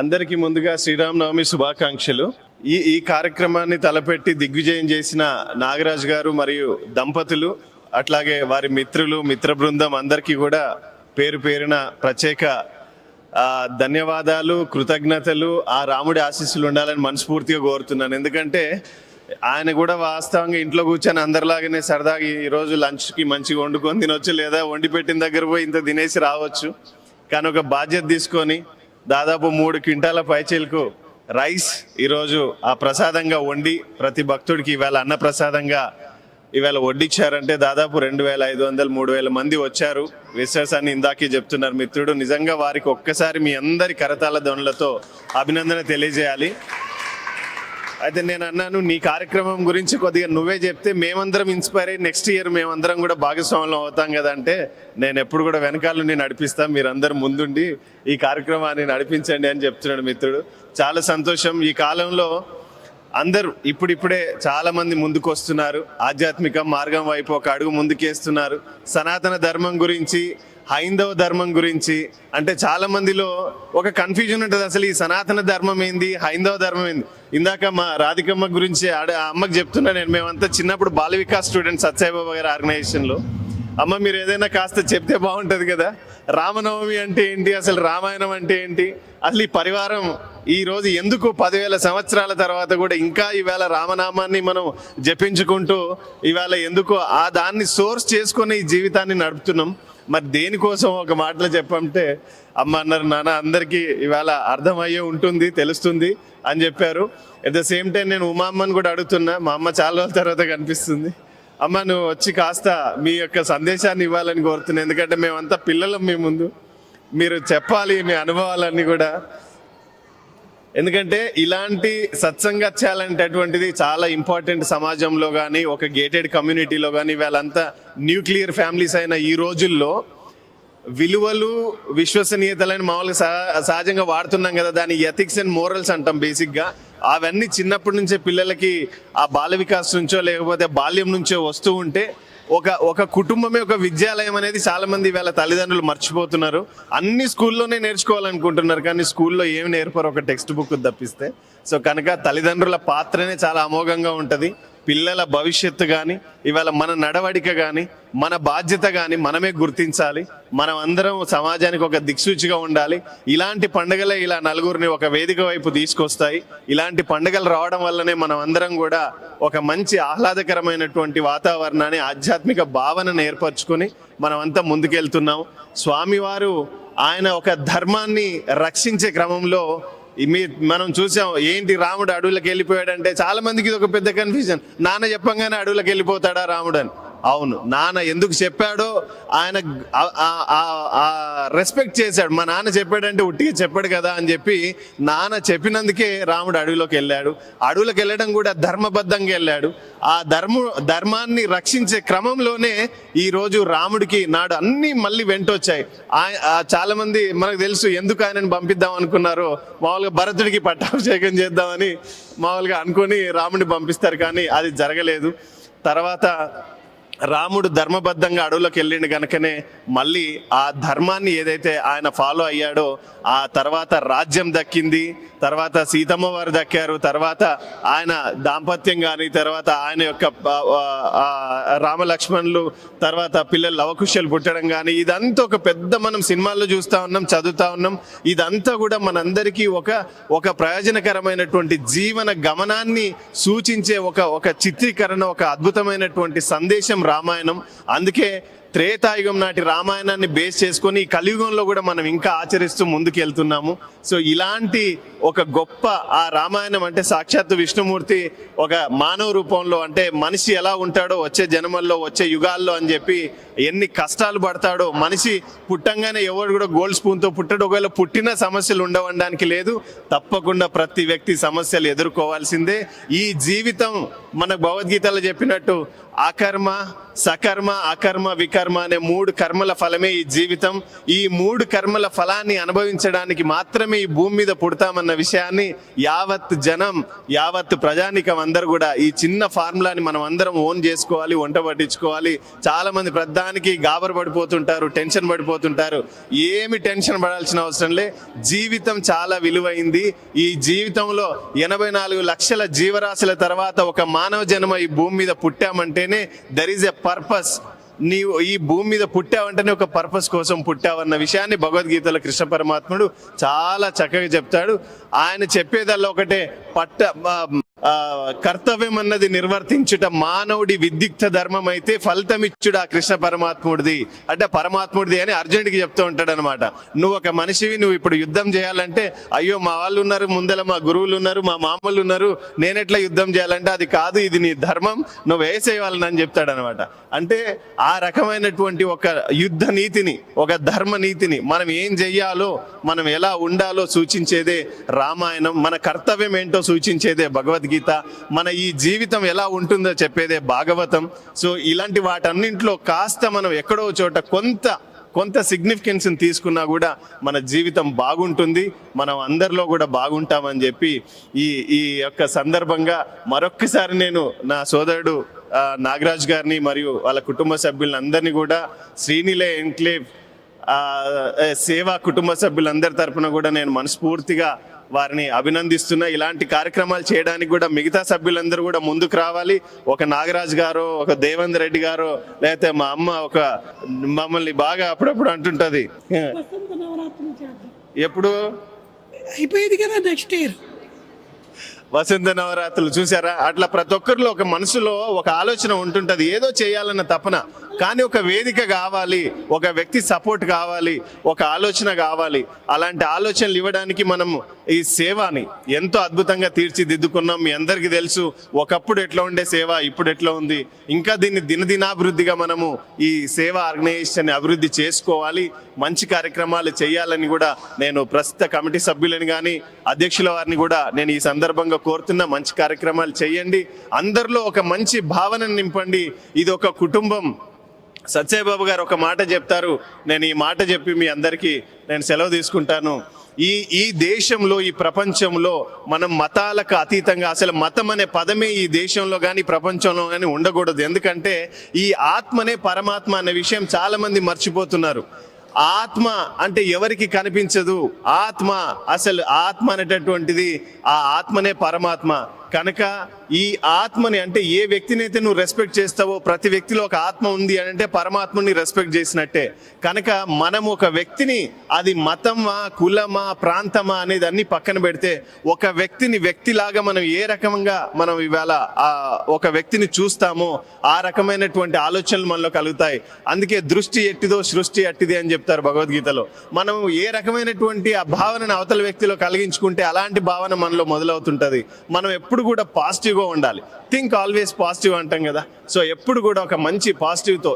అందరికీ ముందుగా శ్రీరామనవమి శుభాకాంక్షలు. ఈ ఈ కార్యక్రమాన్ని తలపెట్టి దిగ్విజయం చేసిన నాగరాజు గారు మరియు దంపతులు అట్లాగే వారి మిత్రులు మిత్ర బృందం అందరికీ కూడా పేరు పేరున ప్రత్యేక ధన్యవాదాలు కృతజ్ఞతలు ఆ రాముడి ఆశీస్సులు ఉండాలని మనస్ఫూర్తిగా కోరుతున్నాను. ఎందుకంటే ఆయన కూడా వాస్తవంగా ఇంట్లో కూర్చొని అందరిలాగానే సరదాగా ఈ రోజు లంచ్కి మంచిగా వండుకొని తినొచ్చు లేదా వండి పెట్టిన దగ్గర పోయి ఇంత తినేసి రావచ్చు. కానీ ఒక బాధ్యత తీసుకొని దాదాపు మూడు క్వింటాల పైచీలకు రైస్ ఈరోజు ఆ ప్రసాదంగా వండి ప్రతి భక్తుడికి ఇవాళ అన్న ప్రసాదంగా ఇవాళ వడ్డించారంటే దాదాపు రెండు వేల ఐదు వందలు మూడు వేల మంది వచ్చారు. విశ్వాసాన్ని ఇందాకే చెప్తున్నారు మిత్రుడు. నిజంగా వారికి ఒక్కసారి మీ అందరి కరతాల ధ్వనులతో అభినందన తెలియజేయాలి. అయితే నేను అన్నాను నీ కార్యక్రమం గురించి కొద్దిగా నువ్వే చెప్తే మేమందరం ఇన్స్పైర్ అయ్యి నెక్స్ట్ ఇయర్ మేమందరం కూడా భాగస్వాములం అవుతాం కదా అంటే నేను ఎప్పుడు కూడా వెనకాల నేను నడిపిస్తాం మీరందరూ ముందుండి ఈ కార్యక్రమాన్ని నడిపించండి అని చెప్తున్నాడు మిత్రుడు. చాలా సంతోషం. ఈ కాలంలో అందరూ ఇప్పుడిప్పుడే చాలా మంది ముందుకు వస్తున్నారు ఆధ్యాత్మిక మార్గం వైపు ఒక అడుగు ముందుకేస్తున్నారు. సనాతన ధర్మం గురించి హైందవ ధర్మం గురించి అంటే చాలా మందిలో ఒక కన్ఫ్యూజన్ ఉంటుంది. అసలు ఈ సనాతన ధర్మం ఏంది? హైందవ ధర్మం ఏంది? ఇందాక మా రాధికమ్మ గురించి ఆడ ఆ అమ్మకి చెప్తున్నా నేను. మేమంతా చిన్నప్పుడు బాల వికాస్ స్టూడెంట్ సత్యబాబా గారి ఆర్గనైజేషన్లో. అమ్మ మీరు ఏదైనా కాస్త చెప్తే బాగుంటుంది కదా? రామనవమి అంటే ఏంటి? అసలు రామాయణం అంటే ఏంటి? అసలు ఈ పరివారం ఈరోజు ఎందుకు పదివేల సంవత్సరాల తర్వాత కూడా ఇంకా ఈవేళ రామనామాన్ని మనం జపించుకుంటూ ఇవాళ ఎందుకు ఆ దాన్ని సోర్స్ చేసుకొని ఈ జీవితాన్ని నడుపుతున్నాం? మరి దేనికోసం ఒక మాటలో చెప్పంటే అమ్మ అన్నారు నాన్న అందరికీ ఇవాళ అర్థమయ్యే ఉంటుంది తెలుస్తుంది అని చెప్పారు. అట్ ద సేమ్ టైం నేను ఉమా అమ్మని కూడా అడుగుతున్నా. మా అమ్మ చాలా రోజుల తర్వాత కనిపిస్తుంది. అమ్మ నువ్వు వచ్చి కాస్త మీ యొక్క సందేశాన్ని ఇవ్వాలని కోరుతున్నా. ఎందుకంటే మేమంతా పిల్లలం మీ ముందు. మీరు చెప్పాలి మీ అనుభవాలన్నీ కూడా. ఎందుకంటే ఇలాంటి సత్సంగత్యాలంటటువంటిది చాలా ఇంపార్టెంట్ సమాజంలో కానీ ఒక గేటెడ్ కమ్యూనిటీలో కానీ వీళ్ళంతా న్యూక్లియర్ ఫ్యామిలీస్ అయిన ఈ రోజుల్లో విలువలు విశ్వసనీయతలని మామూలుగా సహజంగా వాడుతున్నాం కదా దాని ఎథిక్స్ అండ్ మోరల్స్ అంటాం బేసిక్గా. అవన్నీ చిన్నప్పటి నుంచే పిల్లలకి ఆ బాల వికాస్ నుంచో లేకపోతే బాల్యం నుంచో వస్తూ ఉంటే ఒక ఒక కుటుంబమే ఒక విద్యాలయం అనేది చాలా మంది వేళ తల్లిదండ్రులు మర్చిపోతున్నారు. అన్ని స్కూల్లోనే నేర్చుకోవాలనుకుంటున్నారు కానీ స్కూల్లో ఏమి నేర్పరు ఒక టెక్స్ట్ బుక్ తప్పిస్తే. సో కనుక తల్లిదండ్రుల పాత్రనే చాలా అమోఘంగా ఉంటుంది. పిల్లల భవిష్యత్తు కానీ ఇవాళ మన నడవడిక కానీ మన బాధ్యత కానీ మనమే గుర్తించాలి. మనం అందరం సమాజానికి ఒక దిక్సూచిగా ఉండాలి. ఇలాంటి పండుగలే ఇలా నలుగురిని ఒక వేదిక వైపు తీసుకొస్తాయి. ఇలాంటి పండుగలు రావడం వల్లనే మనం అందరం కూడా ఒక మంచి ఆహ్లాదకరమైనటువంటి వాతావరణాన్ని ఆధ్యాత్మిక భావనను ఏర్పరచుకొని మనమంతా ముందుకెళ్తున్నాం. స్వామివారు ఆయన ఒక ధర్మాన్ని రక్షించే క్రమంలో మీ మనం చూసాం ఏంటి రాముడు అడవులకు వెళ్ళిపోయాడంటే చాలా మందికి ఇది ఒక పెద్ద కన్ఫ్యూజన్ నాన్న చెప్పంగానే అడవులకు వెళ్ళిపోతాడా రాముడు అని. అవును. నాన్న ఎందుకు చెప్పాడో ఆయన రెస్పెక్ట్ చేశాడు. మా నాన్న చెప్పాడంటే ఉట్టిగా చెప్పాడు కదా అని చెప్పి నాన్న చెప్పినందుకే రాముడు అడవిలోకి వెళ్ళాడు. అడవులకు వెళ్ళడం కూడా ధర్మబద్ధంగా వెళ్ళాడు. ఆ ధర్మ ధర్మాన్ని రక్షించే క్రమంలోనే ఈ రోజు రాముడికి నాడు అన్నీ మళ్ళీ వెంటొచ్చాయి. ఆయ- చాలా మంది మనకు తెలుసు ఎందుకు ఆయనను పంపిద్దాం అనుకున్నారో. మామూలుగా భరతుడికి పట్టాభిషేకం చేద్దామని మామూలుగా అనుకొని రాముడిని పంపిస్తారు కానీ అది జరగలేదు. తర్వాత రాముడు ధర్మబద్ధంగా అడవులకు వెళ్ళిండు కనుకనే మళ్ళీ ఆ ధర్మాన్ని ఏదైతే ఆయన ఫాలో అయ్యాడో ఆ తర్వాత రాజ్యం దక్కింది తర్వాత సీతమ్మ వారు దక్కారు తర్వాత ఆయన దాంపత్యం కానీ తర్వాత ఆయన యొక్క రామలక్ష్మణులు తర్వాత పిల్లలు లవకుశలు పుట్టడం కానీ ఇదంతా ఒక పెద్ద మనం సినిమాల్లో చూస్తూ ఉన్నాం చదువుతా ఉన్నాం. ఇదంతా కూడా మనందరికీ ఒక ఒక ప్రయోజనకరమైనటువంటి జీవన గమనాన్ని సూచించే ఒక ఒక చిత్రీకరణ ఒక అద్భుతమైనటువంటి సందేశం రామాయణం. అందుకే త్రేతాయుగం నాటి రామాయణాన్ని బేస్ చేసుకొని ఈ కలియుగంలో కూడా మనం ఇంకా ఆచరిస్తూ ముందుకెళ్తున్నాము. సో ఇలాంటి ఒక గొప్ప ఆ రామాయణం అంటే సాక్షాత్తు విష్ణుమూర్తి ఒక మానవ రూపంలో అంటే మనిషి ఎలా ఉంటాడో వచ్చే జన్మల్లో వచ్చే యుగాల్లో అని చెప్పి ఎన్ని కష్టాలు పడతాడో మనిషి పుట్టంగానే ఎవరు కూడా గోల్డ్ స్పూన్తో పుట్టడు. ఒకవేళ పుట్టిన సమస్యలు ఉండవడానికి లేదు తప్పకుండా ప్రతి వ్యక్తి సమస్యలు ఎదుర్కోవాల్సిందే. ఈ జీవితం మన భగవద్గీతలో చెప్పినట్టు అకర్మ సకర్మ అకర్మ వికర్మ అనే మూడు కర్మల ఫలమే ఈ జీవితం. ఈ మూడు కర్మల ఫలాన్ని అనుభవించడానికి మాత్రమే ఈ భూమి మీద పుడతామన్న విషయాన్ని యావత్ జనం యావత్ ప్రజానికం అందరూ కూడా ఈ చిన్న ఫార్ములాని మనం అందరం ఓన్ చేసుకోవాలి వంట పట్టించుకోవాలి. చాలా మంది ప్రధానికి గాబరు పడిపోతుంటారు టెన్షన్ పడిపోతుంటారు. ఏమి టెన్షన్ పడాల్సిన అవసరం లే. జీవితం చాలా విలువైంది. ఈ జీవితంలో ఎనభై నాలుగు లక్షల జీవరాశుల తర్వాత ఒక మానవ జన్మ ఈ భూమి మీద పుట్టామంటేనే దర్ ఈజ్ ఎ పర్పస్ నీవు ఈ భూమి మీద పుట్టావంటేనే ఒక పర్పస్ కోసం పుట్టావన్న విషయాన్ని భగవద్గీతలో కృష్ణ పరమాత్ముడు చాలా చక్కగా చెప్తాడు. ఆయన చెప్పేదల్లా ఒకటే పట్ట కర్తవ్యం అన్నది నిర్వర్తించుట మానవుడి విద్యుక్త ధర్మం అయితే ఫలితమిచ్చుడు ఆ కృష్ణ పరమాత్ముడిది. అంటే పరమాత్ముడిది అని అర్జునుడికి చెప్తూ ఉంటాడు అనమాట నువ్వు ఒక మనిషివి నువ్వు ఇప్పుడు యుద్ధం చేయాలంటే అయ్యో మా వాళ్ళు ఉన్నారు ముందల మా గురువులు ఉన్నారు మా మామూలు ఉన్నారు నేనెట్లా యుద్ధం చేయాలంటే అది కాదు ఇది నీ ధర్మం నువ్వు వేసేయాలని అని చెప్తాడు అనమాట అంటే ఆ రకమైనటువంటి ఒక యుద్ధ నీతిని ఒక ధర్మ నీతిని మనం ఏం చెయ్యాలో మనం ఎలా ఉండాలో సూచించేదే రామాయణం మన కర్తవ్యం ఏంటో సూచించేదే భగవద్గీత మన ఈ జీవితం ఎలా ఉంటుందో చెప్పేదే భాగవతం. సో ఇలాంటి వాటన్నింటిలో కాస్త మనం ఎక్కడో చోట కొంత కొంత సిగ్నిఫికెన్స్ తీసుకున్నా కూడా మన జీవితం బాగుంటుంది. మనం అందరిలో కూడా బాగుంటామని చెప్పి ఈ ఈ యొక్క సందర్భంగా మరొక్కసారి నేను నా సోదరుడు నాగరాజ్ గారిని మరియు వాళ్ళ కుటుంబ సభ్యులందరినీ కూడా శ్రీనిలే ఎన్క్లేవ్ సేవా కుటుంబ సభ్యులందరి తరఫున కూడా నేను మనస్ఫూర్తిగా వారిని అభినందిస్తున్నా ఇలాంటి కార్యక్రమాలు చేయడానికి కూడా మిగతా సభ్యులందరూ కూడా ముందుకు రావాలి. ఒక నాగరాజ్ గారు ఒక దేవేంద్ర రెడ్డి గారు లేకపోతే మా అమ్మ ఒక మమ్మల్ని బాగా అప్పుడప్పుడు అంటుంటది. ఎప్పుడు? అయిపోయేది కదా నెక్స్ట్ ఇయర్ వసంత నవరాత్రులు చూసారా? అట్లా ప్రతి ఒక్కరిలో ఒక మనసులో ఒక ఆలోచన ఉంటుంటది. ఏదో చేయాలన్న తపన. కానీ ఒక వేదిక కావాలి ఒక వ్యక్తి సపోర్ట్ కావాలి ఒక ఆలోచన కావాలి. అలాంటి ఆలోచనలు ఇవ్వడానికి మనం ఈ సేవని ఎంతో అద్భుతంగా తీర్చిదిద్దుకున్నాం. మీ అందరికీ తెలుసు ఒకప్పుడు ఎట్లా ఉండే సేవ ఇప్పుడు ఎట్లా ఉంది. ఇంకా దీన్ని దినదినాభివృద్ధిగా మనము ఈ సేవా ఆర్గనైజేషన్ అభివృద్ధి చేసుకోవాలి. మంచి కార్యక్రమాలు చేయాలని కూడా నేను ప్రస్తుత కమిటీ సభ్యులని కానీ అధ్యక్షుల వారిని కూడా నేను ఈ సందర్భంగా కోరుతున్న. మంచి కార్యక్రమాలు చేయండి. అందరిలో ఒక మంచి భావనను నింపండి. ఇది ఒక కుటుంబం సత్యబాబు గారు ఒక మాట చెప్తారు. నేను ఈ మాట చెప్పి మీ అందరికీ నేను సెలవు తీసుకుంటాను. ఈ ఈ దేశంలో ఈ ప్రపంచంలో మనం మతాలకు అతీతంగా అసలు మతం అనే పదమే ఈ దేశంలో కానీ ప్రపంచంలో కానీ ఉండకూడదు. ఎందుకంటే ఈ ఆత్మనే పరమాత్మ అనే విషయం చాలామంది మర్చిపోతున్నారు. ఆత్మ అంటే ఎవరికి కనిపించదు? ఆత్మ అసలు ఆత్మ అనేటటువంటిది ఆ ఆత్మనే పరమాత్మ. కనుక ఈ ఆత్మని అంటే ఏ వ్యక్తినైతే నువ్వు రెస్పెక్ట్ చేస్తావో ప్రతి వ్యక్తిలో ఒక ఆత్మ ఉంది అని అంటే పరమాత్మని రెస్పెక్ట్ చేసినట్టే. కనుక మనం ఒక వ్యక్తిని అది మతమా కులమా ప్రాంతమా అనేది అన్ని పక్కన పెడితే ఒక వ్యక్తిని వ్యక్తిలాగా మనం ఏ రకంగా మనం ఇవాళ ఆ ఒక వ్యక్తిని చూస్తామో ఆ రకమైనటువంటి ఆలోచనలు మనలో కలుగుతాయి. అందుకే దృష్టి ఎట్టిదో సృష్టి అట్టిదే అని చెప్తారు భగవద్గీతలో. మనం ఏ రకమైనటువంటి ఆ భావనను అవతల వ్యక్తిలో కలిగించుకుంటే అలాంటి భావన మనలో మొదలవుతుంటది. మనం ఎప్పుడు కూడా పాజిటివ్గా ఉండాలి. థింక్ ఆల్వేస్ పాజిటివ్ అంటాం కదా. సో ఎప్పుడు కూడా ఒక మంచి పాజిటివ్తో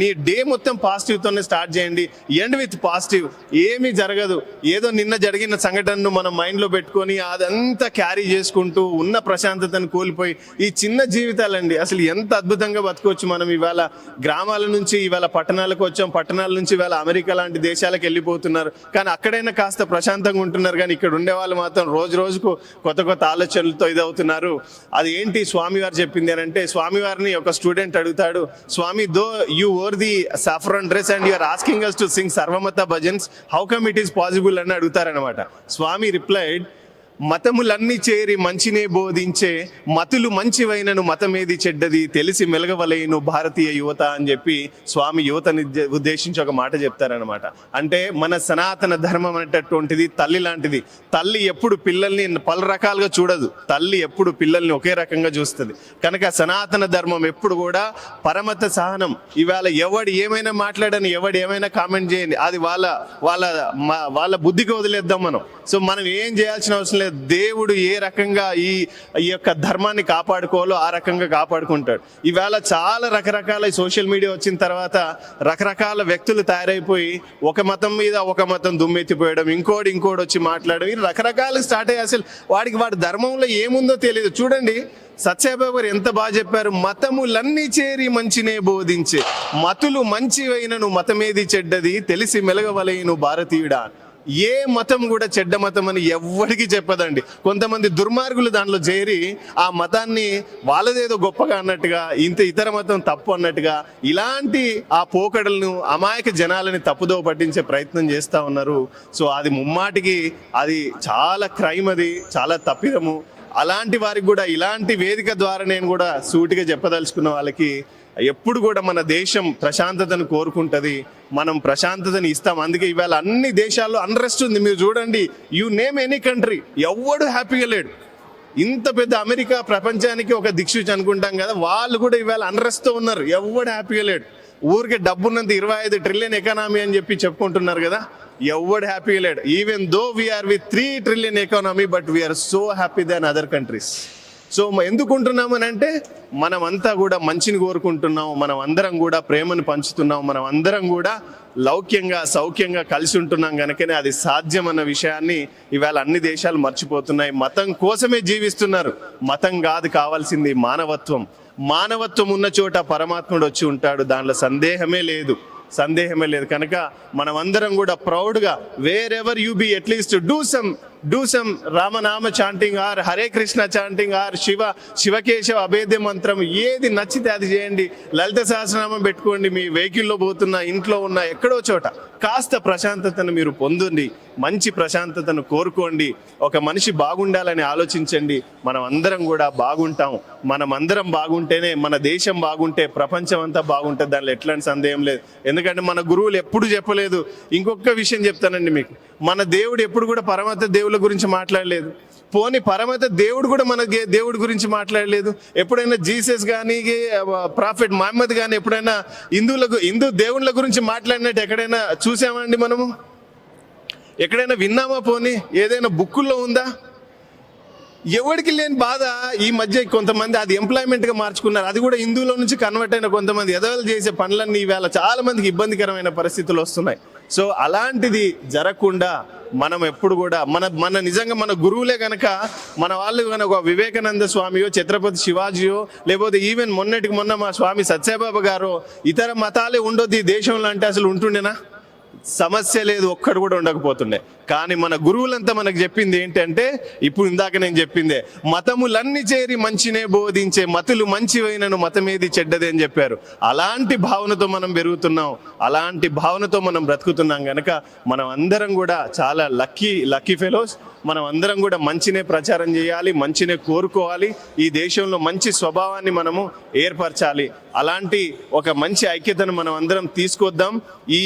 నీ డే మొత్తం పాజిటివ్తోనే స్టార్ట్ చేయండి. ఎండ్ విత్ పాజిటివ్ ఏమీ జరగదు. ఏదో నిన్న జరిగిన సంఘటనను మనం మైండ్లో పెట్టుకొని అదంతా క్యారీ చేసుకుంటూ ఉన్న ప్రశాంతతను కోల్పోయి ఈ చిన్న జీవితాలండి. అసలు ఎంత అద్భుతంగా బతకవచ్చు మనం ఇవాళ గ్రామాల నుంచి ఇవాళ పట్టణాలకు వచ్చాం. పట్టణాల నుంచి ఇవాళ అమెరికా లాంటి దేశాలకు వెళ్ళిపోతున్నారు. కానీ అక్కడైనా కాస్త ప్రశాంతంగా ఉంటున్నారు. కానీ ఇక్కడ ఉండే వాళ్ళు మాత్రం రోజు రోజుకు కొత్త కొత్త ఆలోచనలతో ఇదవుతున్నారు. అది ఏంటి స్వామివారు చెప్పింది అని అంటే స్వామివారిని ఒక స్టూడెంట్ అడుగుతాడు Swami though you wear the saffron dress and you are asking us to sing సర్వమత bhajans how come it is possible? అని అడుగుతారనమాట స్వామి రిప్లైడ్ మతములన్నీ చేరి మంచినే బోధించే మతులు మంచివైనను మతమేది చెడ్డది తెలిసి మెలగవలేను భారతీయ యువత అని చెప్పి స్వామి యువతని ఉద్దేశించి ఒక మాట చెప్తారనమాట అంటే మన సనాతన ధర్మం అనేటటువంటిది తల్లి లాంటిది. తల్లి ఎప్పుడు పిల్లల్ని పలు రకాలుగా చూడదు. తల్లి ఎప్పుడు పిల్లల్ని ఒకే రకంగా చూస్తుంది. కనుక సనాతన ధర్మం ఎప్పుడు కూడా పరమత సహనం. ఇవాళ ఎవడు ఏమైనా మాట్లాడని ఎవడు ఏమైనా కామెంట్ చేయండి. అది వాళ్ళ వాళ్ళ వాళ్ళ బుద్ధికి వదిలేద్దాం మనం. సో మనం ఏం చేయాల్సిన అవసరం లేదు దేవుడు ఏ రకంగా ఈ ఈ యొక్క ధర్మాన్ని కాపాడుకోవాలో ఆ రకంగా కాపాడుకుంటాడు. ఈవేళ చాలా రకరకాల సోషల్ మీడియా వచ్చిన తర్వాత రకరకాల వ్యక్తులు తయారైపోయి ఒక మతం మీద ఒక మతం దుమ్మెత్తిపోయడం ఇంకోటి ఇంకోటి వచ్చి మాట్లాడడం ఇది రకరకాలు స్టార్ట్ అయ్యి అసలు వాడికి వాడి ధర్మంలో ఏముందో తెలియదు. చూడండి సత్యబాబు గారు ఎంత బాగా చెప్పారు మతములన్నీ చేరి మంచినే బోధించే మతులు మంచివైనను మతమేది చెడ్డది తెలిసి మెలగవలైను భారతీయుడా. ఏ మతం కూడా చెడ్డ మతం అని ఎవ్వడికి చెప్పదండి. కొంతమంది దుర్మార్గులు దాంట్లో చేరి ఆ మతాన్ని వాళ్ళదేదో గొప్పగా అన్నట్టుగా ఇంత ఇతర మతం తప్పు అన్నట్టుగా ఇలాంటి ఆ పోకడలను అమాయక జనాలని తప్పుదో పట్టించే ప్రయత్నం చేస్తా ఉన్నారు. సో అది ముమ్మాటికి అది చాలా క్రైమ్ అది చాలా తప్పిదము. అలాంటి వారికి కూడా ఇలాంటి వేదిక ద్వారా నేను కూడా సూటిగా చెప్పదలుచుకున్న వాళ్ళకి ఎప్పుడు కూడా మన దేశం ప్రశాంతతను కోరుకుంటుంది మనం ప్రశాంతతని ఇస్తాం. అందుకే ఇవాళ అన్ని దేశాల్లో అన్రెస్ట్ ఉంది. మీరు చూడండి యు నేమ్ ఎనీ కంట్రీ ఎవ్వడు హ్యాపీగా లేడు. ఇంత పెద్ద అమెరికా ప్రపంచానికి ఒక దిక్సూచి అనుకుంటాం కదా వాళ్ళు కూడా ఇవాళ అన్రెస్ట్తో ఉన్నారు. ఎవ్వడు హ్యాపీగా లేడు. ఊరికే డబ్బున్నంత ఇరవై ఐదు ట్రిలియన్ ఎకానమీ అని చెప్పి చెప్పుకుంటున్నారు కదా. ఎవడు హ్యాపీ లేడు. Even though we are with three trillion economy but we are so happy than other countries so ఎందుకుంటున్నామని ఎందుకు అని అంటే మనమంతా కూడా మంచిని కోరుకుంటున్నాం మనం అందరం కూడా ప్రేమను పంచుతున్నాం మనం అందరం కూడా లౌక్యంగా సౌఖ్యంగా కలిసి ఉంటున్నాం కనుకనే అది సాధ్యం అన్న విషయాన్ని ఇవాళ అన్ని దేశాలు మర్చిపోతున్నాయి. మతం కోసమే జీవిస్తున్నారు. మతం కాదు కావాల్సింది మానవత్వం. మానవత్వం ఉన్న చోట పరమాత్ముడు వచ్చి ఉంటాడు. దాంట్లో సందేహమే లేదు. సందేహమే లేదు. కనుక మనమందరం కూడా ప్రౌడ్గా wherever you be at least do some do some రామనామ chanting or Hare Krishna chanting or Shiva Shivakeshava అభేద్య మంత్రం ఏది నచ్చితే అది చేయండి. లలిత సహస్రనామం పెట్టుకోండి. మీ వెహికల్లో పోతున్న ఇంట్లో ఉన్న ఎక్కడో చోట. కాస్త ప్రశాంతతను మీరు పొందండి మంచి ప్రశాంతతను కోరుకోండి ఒక మనిషి బాగుండాలని ఆలోచించండి మనం అందరం కూడా బాగుంటాం. మనం అందరం బాగుంటేనే మన దేశం బాగుంటే ప్రపంచం అంతా బాగుంటుంది దానిలో ఎట్లాంటి సందేహం లేదు. ఎందుకంటే మన గురువులు ఎప్పుడు చెప్పలేదు. ఇంకొక విషయం చెప్తానండి మీకు. మన దేవుడు ఎప్పుడు కూడా పరమాత్మ దేవుల గురించి మాట్లాడలేదు. పోని పరమత దేవుడు కూడా మన దేవుడి గురించి మాట్లాడలేదు. ఎప్పుడైనా జీసస్ కానీ ప్రాఫిట్ మహమ్మద్ కానీ ఎప్పుడైనా హిందువులకు హిందూ దేవుళ్ళ గురించి మాట్లాడినట్టు ఎక్కడైనా చూసామండి మనము? ఎక్కడైనా విన్నామా పోనీ? ఏదైనా బుక్కుల్లో ఉందా? ఎవరికి లేని బాధ ఈ మధ్య కొంతమంది అది ఎంప్లాయ్మెంట్గా మార్చుకున్నారు. అది కూడా హిందువుల నుంచి కన్వర్ట్ అయిన కొంతమంది ఎదవలు చేసే పనులన్నీ ఈవేళ చాలా మందికి ఇబ్బందికరమైన పరిస్థితులు వస్తున్నాయి. సో అలాంటిది జరగకుండా మనం ఎప్పుడు కూడా మన మన నిజంగా మన గురువులే కనుక మన వాళ్ళు కనుక వివేకానంద స్వామియో ఛత్రపతి శివాజీయో లేకపోతే ఈవెన్ మొన్నటికి మొన్న మా స్వామి సత్యబాబు గారు ఇతర మతాలే ఉండొద్దు ఈ దేశంలో అంటే అసలు ఉంటుండేనా? సమస్య లేదు ఒక్కడు కూడా ఉండకపోతుండే. కానీ మన గురువులంతా మనకు చెప్పింది ఏంటంటే ఇప్పుడు ఇందాక నేను చెప్పిందే మతములన్నీ చేరి మంచినే బోధించే మతులు మంచివైనను మతమేది చెడ్డదే అని చెప్పారు. అలాంటి భావనతో మనం పెరుగుతున్నాం అలాంటి భావనతో మనం బ్రతుకుతున్నాం కనుక మనం అందరం కూడా చాలా లక్కీ లక్కీ ఫెలోస్. మనం అందరం కూడా మంచినే ప్రచారం చేయాలి మంచినే కోరుకోవాలి. ఈ దేశంలో మంచి స్వభావాన్ని మనము ఏర్పరచాలి. అలాంటి ఒక మంచి ఐక్యతను మనం అందరం తీసుకొద్దాం. ఈ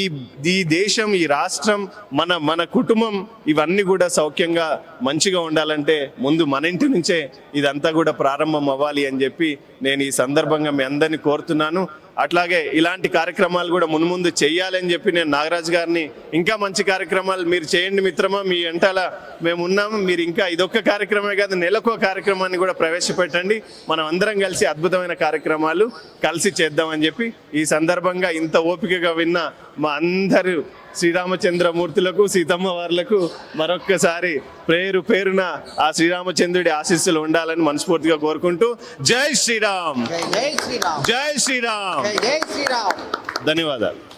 ఈ దేశం ఈ రాష్ట్రం మన మన కుటుంబం ఇవన్నీ కూడా సౌఖ్యంగా మంచిగా ఉండాలంటే ముందు మన ఇంటి నుంచే ఇదంతా కూడా ప్రారంభం అవ్వాలి అని చెప్పి నేను ఈ సందర్భంగా మీ అందరినీ కోరుతున్నాను. అట్లాగే ఇలాంటి కార్యక్రమాలు కూడా మున్ముందు చేయాలని చెయ్యాలని చెప్పి నేను నాగరాజ్ గారిని ఇంకా మంచి కార్యక్రమాలు మీరు చేయండి మిత్రమా మీ వెంటాల మేము ఉన్నాము. మీరు ఇంకా ఇదొక్క కార్యక్రమే కాదు నెలకో కార్యక్రమాన్ని కూడా ప్రవేశపెట్టండి. మనం అందరం కలిసి అద్భుతమైన కార్యక్రమాలు కలిసి చేద్దామని చెప్పి ఈ సందర్భంగా ఇంత ఓపికగా విన్న మా అందరూ శ్రీరామచంద్రమూర్తులకు సీతమ్మ వార్లకు మరొక్కసారి పేరు పేరున ఆ శ్రీరామచంద్రుడి ఆశీస్సులు ఉండాలని మనస్ఫూర్తిగా కోరుకుంటూ జై శ్రీరామ్. జై జై శ్రీరామ్. జై శ్రీరామ్. జై జై శ్రీరామ్. ధన్యవాదాలు.